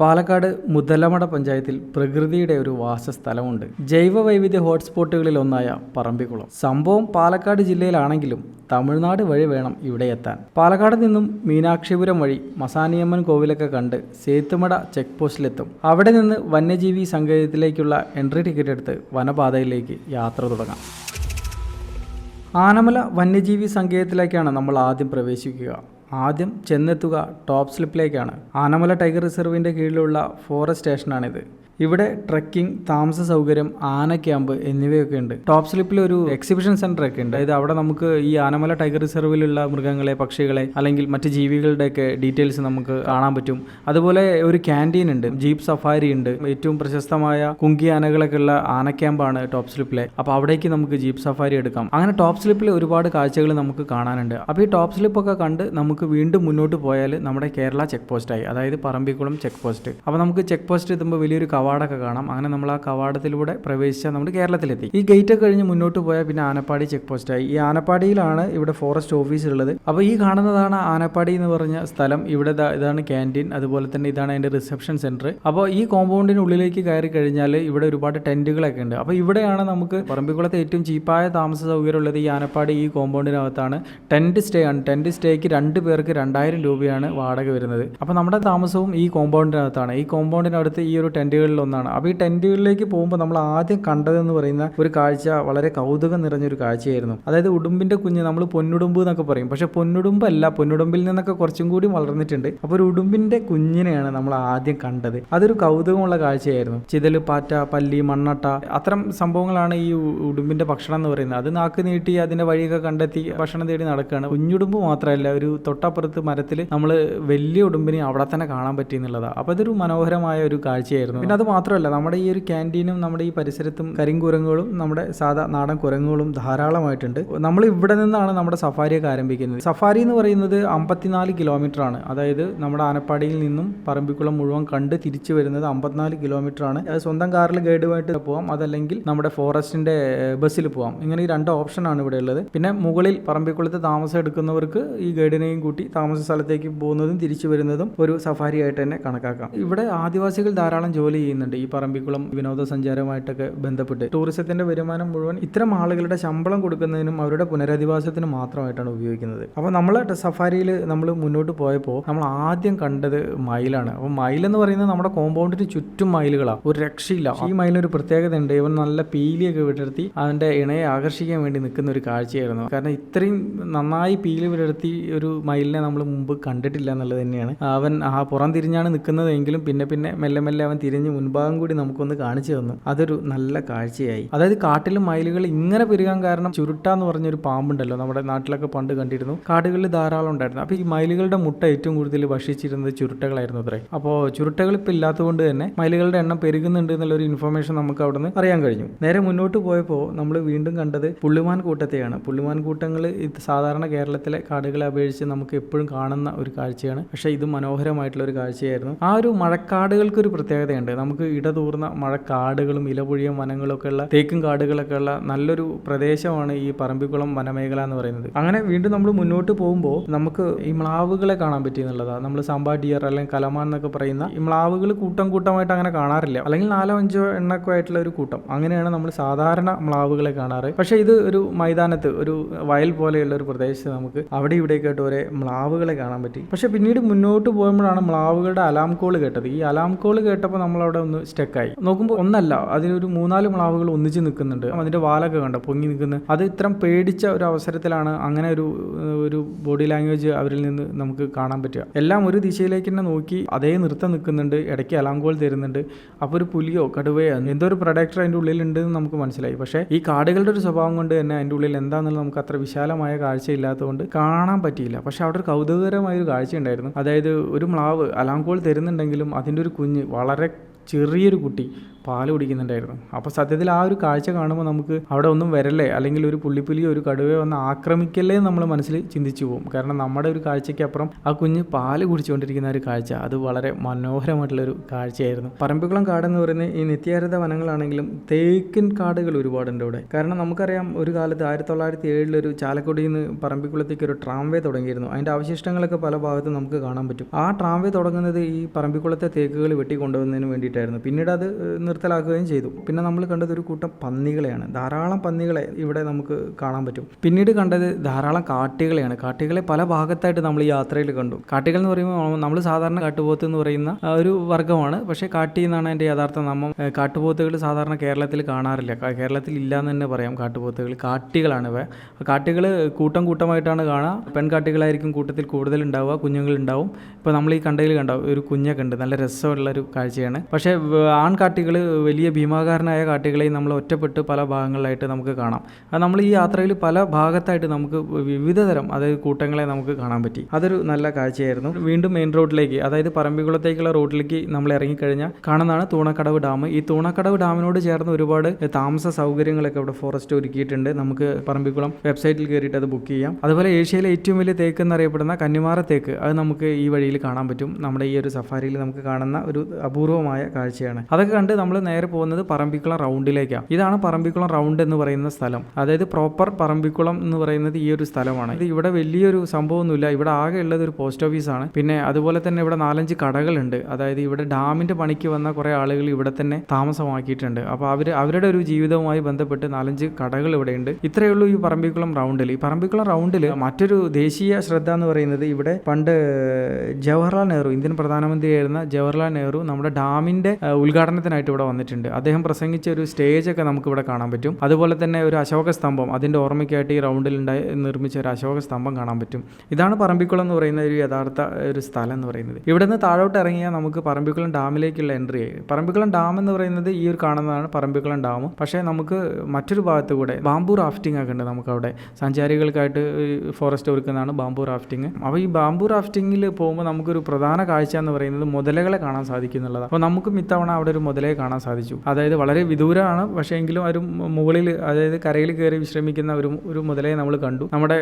പാലക്കാട് മുതലമട പഞ്ചായത്തിൽ പ്രകൃതിയുടെ ഒരു വാസസ്ഥലമുണ്ട്. ജൈവ വൈവിധ്യ ഹോട്ട്സ്പോട്ടുകളിൽ ഒന്നായ പറമ്പിക്കുളം. സംഭവം പാലക്കാട് ജില്ലയിലാണെങ്കിലും തമിഴ്നാട് വഴി വേണം ഇവിടെ എത്താൻ. പാലക്കാട് നിന്നും മീനാക്ഷിപുരം വഴി മസാനിയമ്മൻ കോവിലൊക്കെ കണ്ട് സേത്തുമട ചെക്ക് പോസ്റ്റിലെത്തും അവിടെ നിന്ന് വന്യജീവി സങ്കേതത്തിലേക്കുള്ള എൻട്രി ടിക്കറ്റ് എടുത്ത് വനപാതയിലേക്ക് യാത്ര തുടങ്ങാം. ആനമല വന്യജീവി സങ്കേതത്തിലേക്കാണ് നമ്മൾ ആദ്യം പ്രവേശിക്കുക. ആദ്യം ചെന്നെത്തുക ടോപ്പ് സ്ലിപ്പിലേക്കാണ്. ആനമല ടൈഗർ റിസർവിന്റെ കീഴിലുള്ള ഫോറസ്റ്റ് സ്റ്റേഷനാണിത്. ഇവിടെ ട്രക്കിംഗ് താമസ സൗകര്യം ആന ക്യാമ്പ് എന്നിവയൊക്കെ ഉണ്ട്. ടോപ്പ് സ്ലിപ്പിൽ ഒരു എക്സിബിഷൻ സെന്റർ ഒക്കെ ഉണ്ട്. അതായത് അവിടെ നമുക്ക് ഈ ആനമല ടൈഗർ റിസർവിലുള്ള മൃഗങ്ങളെ പക്ഷികളെ അല്ലെങ്കിൽ മറ്റ് ജീവികളുടെയൊക്കെ ഡീറ്റെയിൽസ് നമുക്ക് കാണാൻ പറ്റും. അതുപോലെ ഒരു ക്യാന്റീൻ ഉണ്ട്. ജീപ്പ് സഫാരി ഉണ്ട്. ഏറ്റവും പ്രശസ്തമായ കുങ്കി ആനകളൊക്കെ ഉള്ള ആന ക്യാമ്പാണ് ടോപ്പ് സ്ലിപ്പിലെ അപ്പോൾ അവിടേക്ക് നമുക്ക് ജീപ്പ് സഫാരി എടുക്കാം. അങ്ങനെ ടോപ്പ് സ്ലിപ്പിൽ ഒരുപാട് കാഴ്ചകൾ നമുക്ക് കാണാനുണ്ട്. അപ്പോൾ ഈ ടോപ്പ് സ്ലിപ്പൊക്കെ കണ്ട് നമുക്ക് വീണ്ടും മുന്നോട്ട് പോയാൽ നമ്മുടെ കേരള ചെക്ക് പോസ്റ്റായി അതായത് പറമ്പിക്കുളം ചെക്ക് പോസ്റ്റ് അപ്പോൾ നമുക്ക് ചെക്ക് പോസ്റ്റ് എത്തുമ്പോൾ വലിയൊരു കവാടമൊക്കെ കാണാം. അങ്ങനെ നമ്മൾ ആ കവാടത്തിലൂടെ പ്രവേശിച്ചാൽ നമ്മൾ കേരളത്തിലെത്തി. ഈ ഗേറ്റ് ഒക്കെ കഴിഞ്ഞ് മുന്നോട്ട് പോയാൽ പിന്നെ ആനപ്പാടി ചെക്ക് പോസ്റ്റായി ഈ ആനപ്പാടിയിലാണ് ഇവിടെ ഫോറസ്റ്റ് ഓഫീസ് ഉള്ളത്. അപ്പോൾ ഈ കാണുന്നതാണ് ആനപ്പാടി എന്ന് പറഞ്ഞ സ്ഥലം. ഇവിടെ ഇതാണ് ക്യാന്റീൻ അതുപോലെ തന്നെ ഇതാണ് അതിന്റെ റിസപ്ഷൻ സെന്റർ അപ്പോൾ ഈ കോമ്പൗണ്ടിന് ഉള്ളിലേക്ക് കയറി കഴിഞ്ഞാൽ ഇവിടെ ഒരുപാട് ടെന്റുകളൊക്കെ ഉണ്ട്. അപ്പോൾ ഇവിടെയാണ് നമുക്ക് പറമ്പിക്കുളത്തെ ഏറ്റവും ചീപ്പായ താമസ സൗകര്യം ഉള്ളത് ഈ ആനപ്പാടി ഈ കോമ്പൗണ്ടിനകത്താണ് ടെന്റ് സ്റ്റേ ആണ്. ടെന്റ് സ്റ്റേക്ക് രണ്ട് പേർക്ക് രണ്ടായിരം രൂപയാണ് വാടക വരുന്നത്. അപ്പോൾ നമ്മുടെ താമസവും ഈ കോമ്പൗണ്ടിനകത്താണ് ഈ കോമ്പൗണ്ടിനടുത്ത് ഈ ഒരു ടെന്റുകളിൽ ഒന്നാണ് അപ്പോൾ ഈ ടെന്റുകളിലേക്ക് പോകുമ്പോൾ നമ്മൾ ആദ്യം കണ്ടതെന്ന് പറയുന്ന ഒരു കാഴ്ച വളരെ കൗതുകം നിറഞ്ഞൊരു കാഴ്ചയായിരുന്നു. അതായത് ഉടുമ്പിന്റെ കുഞ്ഞ് നമ്മൾ പൊന്നുടുമ്പ് എന്നൊക്കെ പറയും. പക്ഷേ പൊന്നുടുമ്പല്ല പൊന്നുടുമ്പിൽ നിന്നൊക്കെ കുറച്ചും കൂടി വളർന്നിട്ടുണ്ട്. അപ്പോൾ ഒരു ഉടുമ്പിന്റെ കുഞ്ഞിനെയാണ് നമ്മൾ ആദ്യം കണ്ടത്. അതൊരു കൗതുകമുള്ള കാഴ്ചയായിരുന്നു. ചിതൽ പാറ്റ പല്ലി മണ്ണട്ട അത്തരം സംഭവങ്ങളാണ് ഈ ഉടുമ്പിന്റെ ഭക്ഷണം എന്ന് പറയുന്നത്. അത് നാക്ക് നീട്ടി അതിന്റെ വഴിയൊക്കെ കണ്ടെത്തി ഭക്ഷണം തേടി നടക്കുകയാണ്. കുഞ്ഞുടുമ്പ് മാത്രമല്ല ഒരു തൊട്ടപ്പുറത്ത് മരത്തിൽ നമ്മൾ വലിയ ഉടുമ്പിനെ അവിടെ തന്നെ കാണാൻ പറ്റി എന്നുള്ളതാണ് അപ്പോൾ അതൊരു മനോഹരമായ ഒരു കാഴ്ചയായിരുന്നു. പിന്നെ അത് മാത്രമല്ല നമ്മുടെ ഈ ഒരു ക്യാന്റീനും നമ്മുടെ ഈ പരിസരത്തും കരിങ്കുരങ്ങുകളും നമ്മുടെ സാധാ നാടൻ കുരങ്ങുകളും ധാരാളമായിട്ടുണ്ട്. നമ്മൾ ഇവിടെ നിന്നാണ് നമ്മുടെ സഫാരിയൊക്കെ ആരംഭിക്കുന്നത്. സഫാരി എന്ന് പറയുന്നത് അമ്പത്തിനാല് കിലോമീറ്റർ ആണ് അതായത് നമ്മുടെ ആനപ്പാടിയിൽ നിന്നും പറമ്പിക്കുളം മുഴുവൻ കണ്ട് തിരിച്ചു വരുന്നത് അമ്പത്തിനാല് കിലോമീറ്റർ ആണ് അത് സ്വന്തം കാറിൽ ഗൈഡുമായിട്ട് പോകാം അതല്ലെങ്കിൽ നമ്മുടെ ഫോറസ്റ്റിന്റെ ബസ്സിൽ പോകാം ഇങ്ങനെ ഈ രണ്ട് ഓപ്ഷനാണ് ഇവിടെ ഉള്ളത്. പിന്നെ മുകളിൽ പറമ്പിക്കുളത്ത് താമസം എടുക്കുന്നവർക്ക് ഈ ഗൈഡിനെയും കൂട്ടി താമസ സ്ഥലത്തേക്ക് പോകുന്നതും തിരിച്ചു വരുന്നതും ഒരു സഫാരി ആയിട്ട് തന്നെ കണക്കാക്കാം. ഇവിടെ ആദിവാസികൾ ധാരാളം ജോലി ചെയ്യുന്നുണ്ട്. ഈ പറമ്പിക്കുളം വിനോദസഞ്ചാരമായിട്ടൊക്കെ ബന്ധപ്പെട്ട്. ടൂറിസത്തിന്റെ വരുമാനം മുഴുവൻ ഇത്തരം ആളുകളുടെ ശമ്പളം കൊടുക്കുന്നതിനും അവരുടെ പുനരധിവാസത്തിനും മാത്രമായിട്ടാണ് ഉപയോഗിക്കുന്നത്. അപ്പോൾ നമ്മൾ സഫാരിയിൽ നമ്മൾ മുന്നോട്ട് പോയപ്പോൾ നമ്മൾ ആദ്യം കണ്ടത് മയിലാണ്. അപ്പോൾ മയിൽ എന്ന് പറയുന്നത് നമ്മുടെ കോമ്പൗണ്ടിന് ചുറ്റും മയിലുകളാണ് ഒരു രക്ഷയില്ല. ഈ മയിലൊരു പ്രത്യേകത ഉണ്ട് ഇവൻ നല്ല പീലിയൊക്കെ വിടർത്തി അവന്റെ ഇണയെ ആകർഷിക്കാൻ വേണ്ടി നിൽക്കുന്ന ഒരു കാഴ്ചയായിരുന്നു. കാരണം ഇത്രയും നന്നായി പീലി വിടർത്തി ഒരു മയിലിനെ നമ്മൾ മുമ്പ് കണ്ടിട്ടില്ല എന്നുള്ളത് തന്നെയാണ്. അവൻ ആ പുറം തിരിഞ്ഞാണ് നിൽക്കുന്നതെങ്കിലും പിന്നെ പിന്നെ മെല്ലെ മെല്ലെ അവൻ തിരിഞ്ഞ് മുൻഭാഗം കൂടി നമുക്കൊന്ന് കാണിച്ചു തന്നു. അതൊരു നല്ല കാഴ്ചയായി. അതായത് കാട്ടിലും മയിലുകൾ ഇങ്ങനെ പെരുകാൻ കാരണം ചുരുട്ട എന്ന് പറഞ്ഞൊരു പാമ്പുണ്ടല്ലോ നമ്മുടെ നാട്ടിലൊക്കെ പണ്ട് കണ്ടിരുന്നു. കാടുകളിൽ ധാരാളം ഉണ്ടായിരുന്നു. അപ്പോൾ ഈ മയിലുകളുടെ മുട്ട ഏറ്റവും കൂടുതൽ ഭക്ഷിച്ചിരുന്നത് ചുരുട്ടകളായിരുന്നു അത്രേ. അപ്പോൾ ചുരുട്ടകൾ ഇപ്പോൾ ഇല്ലാത്തതുകൊണ്ട് തന്നെ മയിലുകളുടെ എണ്ണം പെരുകുന്നുണ്ട് എന്നുള്ളൊരു ഇൻഫർമേഷൻ നമുക്ക് അവിടെ നിന്ന് അറിയാൻ കഴിഞ്ഞു. നേരെ മുന്നോട്ട് പോയപ്പോൾ നമ്മൾ വീണ്ടും കണ്ടത് പുള്ളിമാൻ കൂട്ടത്തെയാണ്. പുള്ളിമാൻ കൂട്ടങ്ങൾ സാധാരണ കേരളത്തിലെ കാടുകളെ അപേക്ഷിച്ച് നമുക്ക് എപ്പോഴും കാണുന്ന ഒരു കാഴ്ചയാണ്. പക്ഷേ ഇത് മനോഹരമായിട്ടുള്ള ഒരു കാഴ്ചയായിരുന്നു. ആ ഒരു മഴക്കാടുകൾക്ക് ഒരു പ്രത്യേകതയുണ്ട്. നമുക്ക് ഇടതൂർന്ന മഴക്കാടുകളും ഇലപൊഴിയ വനങ്ങളൊക്കെ ഉള്ള തേക്കും കാടുകളൊക്കെ ഉള്ള നല്ലൊരു പ്രദേശമാണ് ഈ പറമ്പിക്കുളം വനമേഖല എന്ന് പറയുന്നത്. അങ്ങനെ വീണ്ടും നമ്മൾ മുന്നോട്ട് പോകുമ്പോൾ നമുക്ക് ഈ മ്ലാവുകളെ കാണാൻ പറ്റി എന്നുള്ളതാണ് നമ്മൾ സാമ്പാ അല്ലെങ്കിൽ കലമാൻ എന്നൊക്കെ പറയുന്ന ഈ മ്ലാവുകൾ കൂട്ടം കൂട്ടമായിട്ട് അങ്ങനെ കാണാറില്ല. അല്ലെങ്കിൽ നാലോ അഞ്ചോ എണ്ണൊക്കെ ആയിട്ടുള്ള ഒരു കൂട്ടം. അങ്ങനെയാണ് നമ്മൾ സാധാരണ മ്ലാവുകളെ കാണാറ്. പക്ഷേ ഇത് ഒരു മൈതാനത്ത് ഒരു വയൽ പോലെയുള്ള ഒരു പ്രദേശത്ത് നമുക്ക് അവിടെ ഇവിടെ ആയിട്ട് ഒരേ മ്ലാവുകളെ കാണാൻ പറ്റി. പക്ഷേ പിന്നീട് മുന്നോട്ട് പോകുമ്പോഴാണ് മ്ലാവുകളുടെ അലാം കോൾ കേട്ടത്. ഈ അലാം കോൾ കേട്ടപ്പോൾ നമ്മളവിടെ ഒന്ന് സ്റ്റക്കായി നോക്കുമ്പോൾ ഒന്നല്ല അതിനൊരു മൂന്നാൽ മ്ലാവുകൾ ഒന്നിച്ച് നിൽക്കുന്നുണ്ട്. അതിന്റെ വാലൊക്കെ കണ്ട പൊങ്ങി നിൽക്കുന്നത് അത് ഇത്രയും പേടിച്ച ഒരു അവസരത്തിലാണ് അങ്ങനെ ഒരു ഒരു ബോഡി ലാംഗ്വേജ് അവരിൽ നിന്ന് നമുക്ക് കാണാൻ പറ്റുക. എല്ലാം ഒരു ദിശയിലേക്ക് തന്നെ നോക്കി അതേ നൃത്തം നിൽക്കുന്നുണ്ട് ഇടയ്ക്ക് അലാങ്കോൾ തരുന്നുണ്ട്. അപ്പോൾ ഒരു പുലിയോ കടുവയോ എന്തോ ഒരു പ്രൊഡക്റ്റർ അതിന്റെ ഉള്ളിലുണ്ട് എന്ന് നമുക്ക് മനസ്സിലായി. പക്ഷേ ഈ കാടുകളുടെ ഒരു സ്വഭാവം കൊണ്ട് തന്നെ അതിന്റെ ഉള്ളിൽ എന്താണെന്നുള്ളത് നമുക്ക് അത്ര വിശാലമായ കാഴ്ചയില്ലാത്തതുകൊണ്ട് കാണാൻ പറ്റിയില്ല. പക്ഷെ അവിടെ ഒരു കൗതുകകരമായ ഒരു കാഴ്ച ഉണ്ടായിരുന്നു. അതായത് ഒരു മ്ലാവ് അലാങ്കോൾ തരുന്നുണ്ടെങ്കിലും അതിന്റെ ഒരു കുഞ്ഞ് വളരെ ചെറിയൊരു കുട്ടി. പാൽ കുടിക്കുന്നുണ്ടായിരുന്നു. അപ്പോൾ സത്യത്തിൽ ആ ഒരു കാഴ്ച കാണുമ്പോൾ നമുക്ക് അവിടെ ഒന്നും വരല്ലേ? അല്ലെങ്കിൽ ഒരു പുള്ളിപ്പുലിയോ ഒരു കടുവയോ വന്ന് ആക്രമിക്കല്ലേ നമ്മൾ മനസ്സിൽ ചിന്തിച്ചു പോകും. കാരണം നമ്മുടെ ഒരു കാഴ്ചയ്ക്ക് അപ്പുറം ആ കുഞ്ഞ് പാൽ കുടിച്ചുകൊണ്ടിരിക്കുന്ന ഒരു കാഴ്ച. അത് വളരെ മനോഹരമായിട്ടുള്ളൊരു കാഴ്ചയായിരുന്നു. പറമ്പിക്കുളം കാടെന്ന് പറയുന്ന ഈ നിത്യഹരിത വനങ്ങളാണെങ്കിലും തേക്കിൻ കാടുകൾ ഒരുപാടുണ്ട് ഇവിടെ കാരണം നമുക്കറിയാം ഒരു കാലത്ത് ആയിരത്തി തൊള്ളായിരത്തി ഏഴിലൊരു ചാലക്കുടിയിൽ നിന്ന് പറമ്പിക്കുളത്തേക്ക് ഒരു ട്രാംവേ തുടങ്ങിയിരുന്നു. അതിന്റെ അവശിഷ്ടങ്ങളൊക്കെ പല ഭാഗത്തും നമുക്ക് കാണാൻ പറ്റും. ആ ട്രാംവേ തുടങ്ങുന്നത് ഈ പറമ്പിക്കുളത്തെ തേക്കുകൾ വെട്ടിക്കൊണ്ടുവന്നതിന് വേണ്ടിയിട്ടായിരുന്നു. പിന്നീട് അത് നിർത്തലാക്കുകയും ചെയ്തു. പിന്നെ നമ്മൾ കണ്ടത് ഒരു കൂട്ടം പന്നികളെയാണ്. ധാരാളം പന്നികളെ ഇവിടെ നമുക്ക് കാണാൻ പറ്റും. പിന്നീട് കണ്ടത് ധാരാളം കാട്ടികളെയാണ്. കാട്ടികളെ പല ഭാഗത്തായിട്ട് നമ്മൾ ഈ യാത്രയിൽ കണ്ടു. കാട്ടികൾ എന്ന് പറയുമ്പോൾ നമ്മൾ സാധാരണ കാട്ടുപോത്ത് എന്ന് പറയുന്ന ഒരു വർഗമാണ്. പക്ഷേ കാട്ടി എന്നാണ് എന്റെ യഥാർത്ഥ നാമം. കാട്ടുപോത്തുകൾ സാധാരണ കേരളത്തിൽ കാണാറില്ല. കേരളത്തിൽ ഇല്ല എന്ന് തന്നെ പറയാം കാട്ടുപോത്തുകൾ. കാട്ടികളാണ് ഇവ. കാട്ടികൾ കൂട്ടം കൂട്ടമായിട്ടാണ് കാണുക പെൺകാട്ടികളായിരിക്കും കൂട്ടത്തിൽ കൂടുതൽ ഉണ്ടാവുക കുഞ്ഞുങ്ങൾ ഉണ്ടാവും. ഇപ്പോൾ നമ്മൾ ഈ കണ്ടയിൽ കണ്ടാവും ഒരു കുഞ്ഞൊക്കെ ഉണ്ട്. നല്ല രസമുള്ള ഒരു കാഴ്ചയാണ്. പക്ഷേ ആൺകാട്ടികൾ വലിയ ഭീമാകാരനായ കാട്ടികളെയും നമ്മൾ ഒറ്റപ്പെട്ട് പല ഭാഗങ്ങളിലായിട്ട് നമുക്ക് കാണാം. അത് നമ്മൾ ഈ യാത്രയിൽ പല ഭാഗത്തായിട്ട് നമുക്ക് വിവിധ തരം അതായത് കൂട്ടങ്ങളെ നമുക്ക് കാണാൻ പറ്റി. അതൊരു നല്ല കാഴ്ചയായിരുന്നു. വീണ്ടും മെയിൻ റോഡിലേക്ക് അതായത് പറമ്പിക്കുളത്തേക്കുള്ള റോഡിലേക്ക് നമ്മൾ ഇറങ്ങിക്കഴിഞ്ഞാൽ കാണുന്നതാണ് തൂണക്കടവ് ഡാം. ഈ തൂണക്കടവ് ഡാമിനോട് ചേർന്ന് ഒരുപാട് താമസ സൗകര്യങ്ങളൊക്കെ ഇവിടെ ഫോറസ്റ്റ് ഒരുക്കിയിട്ടുണ്ട്. നമുക്ക് പറമ്പിക്കുളം വെബ്സൈറ്റിൽ കയറിയിട്ട് അത് ബുക്ക് ചെയ്യാം. അതുപോലെ ഏഷ്യയിലെ ഏറ്റവും വലിയ തേക്ക് എന്നറിയപ്പെടുന്ന കന്നിമാറ തേക്ക് അത് നമുക്ക് ഈ വഴിയിൽ കാണാൻ പറ്റും. നമ്മുടെ ഈ ഒരു സഫാരിയിൽ നമുക്ക് കാണുന്ന ഒരു അപൂർവമായ കാഴ്ചയാണ്. അതൊക്കെ കണ്ട് നമ്മൾ നേരെ പോകുന്നത് പറമ്പിക്കുളം റൗണ്ടിലേക്കാണ് ഇതാണ് പറമ്പിക്കുളം റൗണ്ട് എന്ന് പറയുന്ന സ്ഥലം. അതായത് പ്രോപ്പർ പറമ്പിക്കുളം എന്ന് പറയുന്നത് ഈ ഒരു സ്ഥലമാണ്. ഇത് ഇവിടെ വലിയൊരു സംഭവമൊന്നുമില്ല. ഇവിടെ ആകെ ഉള്ളത് ഒരു പോസ്റ്റ് ഓഫീസാണ് പിന്നെ അതുപോലെ തന്നെ ഇവിടെ നാലഞ്ച് കടകളുണ്ട്. അതായത് ഇവിടെ ഡാമിന്റെ പണിക്ക് വന്ന കുറേ ആളുകൾ ഇവിടെ തന്നെ താമസമാക്കിയിട്ടുണ്ട്. അപ്പോൾ അവർ അവരുടെ ഒരു ജീവിതവുമായി ബന്ധപ്പെട്ട് നാലഞ്ച് കടകൾ ഇവിടെയുണ്ട് ഇത്രയേ ഉള്ളൂ ഈ പറമ്പിക്കുളം റൗണ്ടിൽ ഈ പറമ്പിക്കുളം റൗണ്ടിൽ മറ്റൊരു ദേശീയ ശ്രദ്ധ എന്ന് പറയുന്നത് ഇവിടെ പണ്ട് ജവഹർലാൽ നെഹ്റു ഇന്ത്യൻ പ്രധാനമന്ത്രിയായിരുന്ന ജവഹർലാൽ നെഹ്റു നമ്മുടെ ഡാമിന്റെ ഉദ്ഘാടനത്തിനായിട്ട് ഇവിടെ വന്നിട്ടുണ്ട്. അദ്ദേഹം പ്രസംഗിച്ച ഒരു സ്റ്റേജ് ഒക്കെ നമുക്ക് ഇവിടെ കാണാൻ പറ്റും. അതുപോലെ തന്നെ ഒരു അശോക സ്തംഭം അതിന്റെ ഓർമ്മയ്ക്കായിട്ട് ഈ റൗണ്ടിൽ ഉണ്ടായി നിർമ്മിച്ച ഒരു അശോക സ്തംഭം കാണാൻ പറ്റും. ഇതാണ് പറമ്പിക്കുളം എന്ന് പറയുന്ന ഒരു യഥാർത്ഥ ഒരു സ്ഥലം എന്ന് പറയുന്നത്. ഇവിടെ നിന്ന് താഴോട്ട് ഇറങ്ങിയാൽ നമുക്ക് പറമ്പിക്കുളം ഡാമിലേക്കുള്ള എൻട്രി ആയി. പറമ്പിക്കുളം ഡാം എന്ന് പറയുന്നത് ഈ ഒരു കാണുന്നതാണ് പറമ്പിക്കുളം ഡാം. പക്ഷേ നമുക്ക് മറ്റൊരു ഭാഗത്ത് കൂടെ ബാംബു റാഫ്റ്റിംഗ് ഒക്കെ ഉണ്ട് നമുക്ക് അവിടെ സഞ്ചാരികൾക്കായിട്ട് ഫോറസ്റ്റ് ഒരുക്കുന്നതാണ് ബാംബു റാഫ്റ്റിംഗ് അപ്പോൾ ഈ ബാംബു റാഫ്റ്റിങ്ങിൽ പോകുമ്പോൾ നമുക്കൊരു പ്രധാന കാഴ്ച എന്ന് പറയുന്നത് മുതലകളെ കാണാൻ സാധിക്കുന്നുള്ളതാണ് അപ്പോൾ നമുക്കും ഇത്തവണ അവിടെ ഒരു മുതലയെ കാണാൻ സാധിച്ചു. അതായത് വളരെ വിദൂരമാണ്. പക്ഷേ എങ്കിലും ഒരു മുകളിൽ അതായത് കരയിൽ കയറി വിശ്രമിക്കുന്ന ഒരു ഒരു മുതലയെ നമ്മൾ കണ്ടു. നമ്മുടെ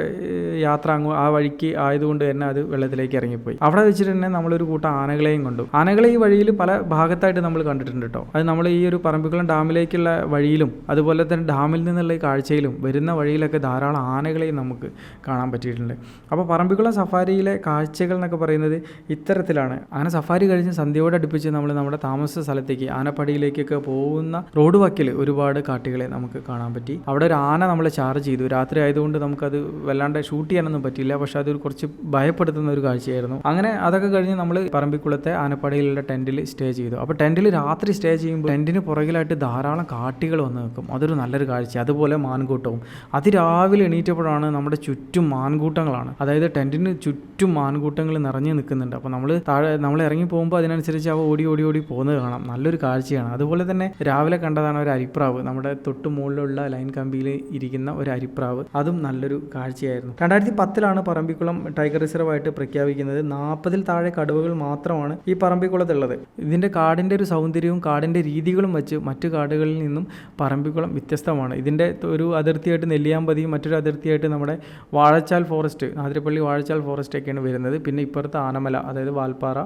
യാത്ര അങ്ങ് ആ വഴിക്ക് ആയതുകൊണ്ട് തന്നെ അത് വെള്ളത്തിലേക്ക് ഇറങ്ങിപ്പോയി. അവിടെ വെച്ചിട്ട് തന്നെ നമ്മളൊരു കൂട്ടം ആനകളെയും കണ്ടു. ആനകളെ ഈ വഴിയിൽ പല ഭാഗത്തായിട്ട് നമ്മൾ കണ്ടിട്ടുണ്ട് കേട്ടോ അത് നമ്മൾ ഈ ഒരു പറമ്പിക്കുളം ഡാമിലേക്കുള്ള വഴിയിലും അതുപോലെ തന്നെ ഡാമിൽ നിന്നുള്ള ഈ കാഴ്ചയിലും വരുന്ന വഴിയിലൊക്കെ ധാരാളം ആനകളെയും നമുക്ക് കാണാൻ പറ്റിയിട്ടുണ്ട്. അപ്പോൾ പറമ്പിക്കുളം സഫാരിയിലെ കാഴ്ചകൾ എന്നൊക്കെ പറയുന്നത് ഇത്തരത്തിലാണ്. ആന സഫാരി കഴിഞ്ഞ് സന്ധ്യയോട് അടുപ്പിച്ച് നമ്മൾ നമ്മുടെ താമസ സ്ഥലത്തേക്ക് ആനപ്പടിയിലേക്കൊക്കെ പോകുന്ന റോഡ് വക്കിൽ ഒരുപാട് കാട്ടികളെ നമുക്ക് കാണാൻ പറ്റി. അവിടെ ഒരു ആന നമ്മളെ ചാർജ് ചെയ്തു. രാത്രി ആയതുകൊണ്ട് നമുക്കത് വല്ലാണ്ട് ഷൂട്ട് ചെയ്യാനൊന്നും പറ്റില്ല പക്ഷെ അതൊരു കുറച്ച് ഭയപ്പെടുത്തുന്ന ഒരു കാഴ്ചയായിരുന്നു. അങ്ങനെ അതൊക്കെ കഴിഞ്ഞ് നമ്മൾ പറമ്പിക്കുളത്തെ ആനപ്പാടിയിലുള്ള ടെന്റിൽ സ്റ്റേ ചെയ്തു. അപ്പോൾ ടെന്റിൽ രാത്രി സ്റ്റേ ചെയ്യുമ്പോൾ ടെന്റിന് പുറകിലായിട്ട് ധാരാളം കാട്ടികൾ വന്ന് നിൽക്കും. അതൊരു നല്ലൊരു കാഴ്ച. അതുപോലെ മാൻകൂട്ടവും. അതിരാവിലെ എണീറ്റപ്പോഴാണ് നമ്മുടെ ചുറ്റും മാൻകൂട്ടങ്ങളാണ്. അതായത് ടെന്റിന് ചുറ്റും മാൻകൂട്ടങ്ങൾ നിറഞ്ഞു നിൽക്കുന്നുണ്ട്. അപ്പോൾ നമ്മൾ താഴെ നമ്മൾ ഇറങ്ങി പോകുമ്പോൾ അതിനനുസരിച്ച് അവ ഓടി ഓടി ഓടി പോകുന്നത് കാണാം. നല്ലൊരു കാഴ്ചയാണ്. അതുപോലെ തന്നെ രാവിലെ കണ്ടതാണ് ഒരു അരിപ്രാവ്. നമ്മുടെ തൊട്ട് മുകളിലുള്ള ലൈൻ കമ്പിയിൽ ഇരിക്കുന്ന ഒരു അരിപ്രാവ്. അതും നല്ലൊരു കാഴ്ചയായിരുന്നു. രണ്ടായിരത്തി പത്തിലാണ് പറമ്പിക്കുളം ടൈഗർ റിസർവായിട്ട് പ്രഖ്യാപിക്കുന്നത്. നാൽപ്പതിൽ താഴെ കടുവകൾ മാത്രമാണ് ഈ പറമ്പിക്കുളത്തുള്ളത്. ഇതിന്റെ കാടിന്റെ ഒരു സൗന്ദര്യവും കാടിന്റെ രീതികളും വെച്ച് മറ്റു കാടുകളിൽ നിന്നും പറമ്പിക്കുളം വ്യത്യസ്തമാണ്. ഇതിന്റെ ഒരു അതിർത്തിയായിട്ട് നെല്ലിയാമ്പതിയും മറ്റൊരു അതിർത്തിയായിട്ട് നമ്മുടെ വാഴച്ചാൽ ഫോറസ്റ്റ് ആതിരപ്പള്ളി വാഴച്ചാൽ ഫോറസ്റ്റ് ഒക്കെയാണ് വരുന്നത്. പിന്നെ ഇപ്പുറത്ത് ആനമല അതായത് വാൽപ്പാറ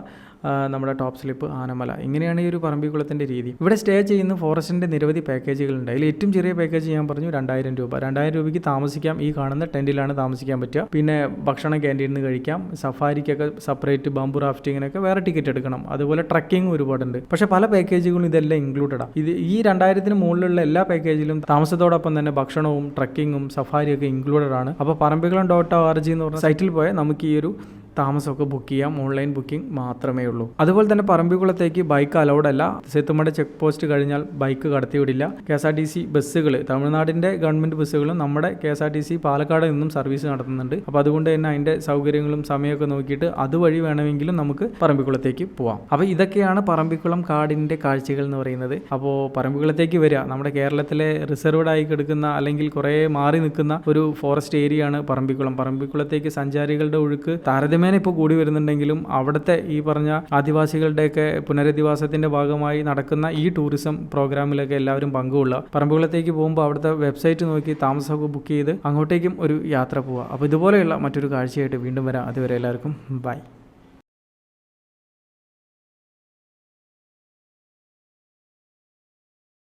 നമ്മുടെ ടോപ്പ് സ്ലിപ്പ് ആനമല. ഇങ്ങനെയാണ് ഈ ഒരു പറമ്പിക്കുളത്തിന്റെ രീതി. ഇവിടെ സ്റ്റേ ചെയ്യുന്ന ഫോറസ്റ്റിന്റെ നിരവധി പാക്കേജുകളുണ്ട് അതിൽ ഏറ്റവും ചെറിയ പാക്കേജ് ഞാൻ പറഞ്ഞു രണ്ടായിരം രൂപ. രണ്ടായിരം രൂപയ്ക്ക് താമസിക്കാം. ഈ കാണുന്ന ടെന്റിലാണ് താമസിക്കാൻ പറ്റുക. പിന്നെ ഭക്ഷണം ക്യാന്റീനിൽ നിന്ന് കഴിക്കാം. സഫാരിക്കൊക്കെ സെപ്പറേറ്റ് ബംബു റാഫ്റ്റിങ്ങിനൊക്കെ വേറെ ടിക്കറ്റ് എടുക്കണം. അതുപോലെ ട്രക്കിംഗ് ഒരുപാടുണ്ട്. പക്ഷേ പല പാക്കേജുകളും ഇതെല്ലാം ഇൻക്ലൂഡഡാണ് ഇത് ഈ രണ്ടായിരത്തിന് മുകളിലുള്ള എല്ലാ പാക്കേജിലും താമസത്തോടൊപ്പം തന്നെ ഭക്ഷണവും ട്രക്കിങ്ങും സഫാരിയൊക്കെ ഇൻക്ലൂഡഡ് ആണ്. അപ്പോൾ Parambikulam dot O R G എന്ന് പറഞ്ഞ സൈറ്റിൽ പോയാൽ നമുക്ക് ഈ ഒരു താമസമൊക്കെ ബുക്ക് ചെയ്യാം ഓൺലൈൻ ബുക്കിംഗ് മാത്രമേ ഉള്ളൂ. അതുപോലെ തന്നെ പറമ്പിക്കുളത്തേക്ക് ബൈക്ക് അലൗഡ് അല്ല. സേത്തുമട ചെക്ക് പോസ്റ്റ് കഴിഞ്ഞാൽ bike കടത്തിവിടില്ല K S R T C ബസ്സുകൾ തമിഴ്നാടിന്റെ ഗവൺമെന്റ് ബസ്സുകളും നമ്മുടെ K S R T C Palakkad നിന്നും സർവീസ് നടത്തുന്നുണ്ട്. അപ്പോൾ അതുകൊണ്ട് തന്നെ അതിന്റെ സൗകര്യങ്ങളും സമയമൊക്കെ നോക്കിയിട്ട് അതുവഴി വേണമെങ്കിലും നമുക്ക് പറമ്പിക്കുളത്തേക്ക് പോവാം. അപ്പോൾ ഇതൊക്കെയാണ് പറമ്പിക്കുളം കാടിന്റെ കാഴ്ചകൾ എന്ന് പറയുന്നത്. അപ്പോൾ പറമ്പിക്കുളത്തേക്ക് വരിക നമ്മുടെ കേരളത്തിലെ റിസർവ്ഡ് ആയി കിടക്കുന്ന അല്ലെങ്കിൽ കുറേ മാറി നിൽക്കുന്ന ഒരു ഫോറസ്റ്റ് ഏരിയയാണ് പറമ്പിക്കുളം. പറമ്പിക്കുളത്തേക്ക് സഞ്ചാരികളുടെ ഒഴുക്ക് താരതമ്യേന ദിവസേന ഇപ്പോൾ കൂടി വരുന്നുണ്ടെങ്കിലും അവിടുത്തെ ഈ പറഞ്ഞ ആദിവാസികളുടെയൊക്കെ പുനരധിവാസത്തിന്റെ ഭാഗമായി നടക്കുന്ന ഈ ടൂറിസം പ്രോഗ്രാമിലൊക്കെ എല്ലാവരും പങ്കുകൊള്ളുക. പറമ്പുകളത്തേക്ക് പോകുമ്പോൾ അവിടുത്തെ വെബ്സൈറ്റ് നോക്കി താമസമൊക്കെ ബുക്ക് ചെയ്ത് അങ്ങോട്ടേക്കും ഒരു യാത്ര പോവുക. അപ്പോൾ ഇതുപോലെയുള്ള മറ്റൊരു കാഴ്ചയായിട്ട് വീണ്ടും വരാം. അതുവരെ എല്ലാവർക്കും ബൈ.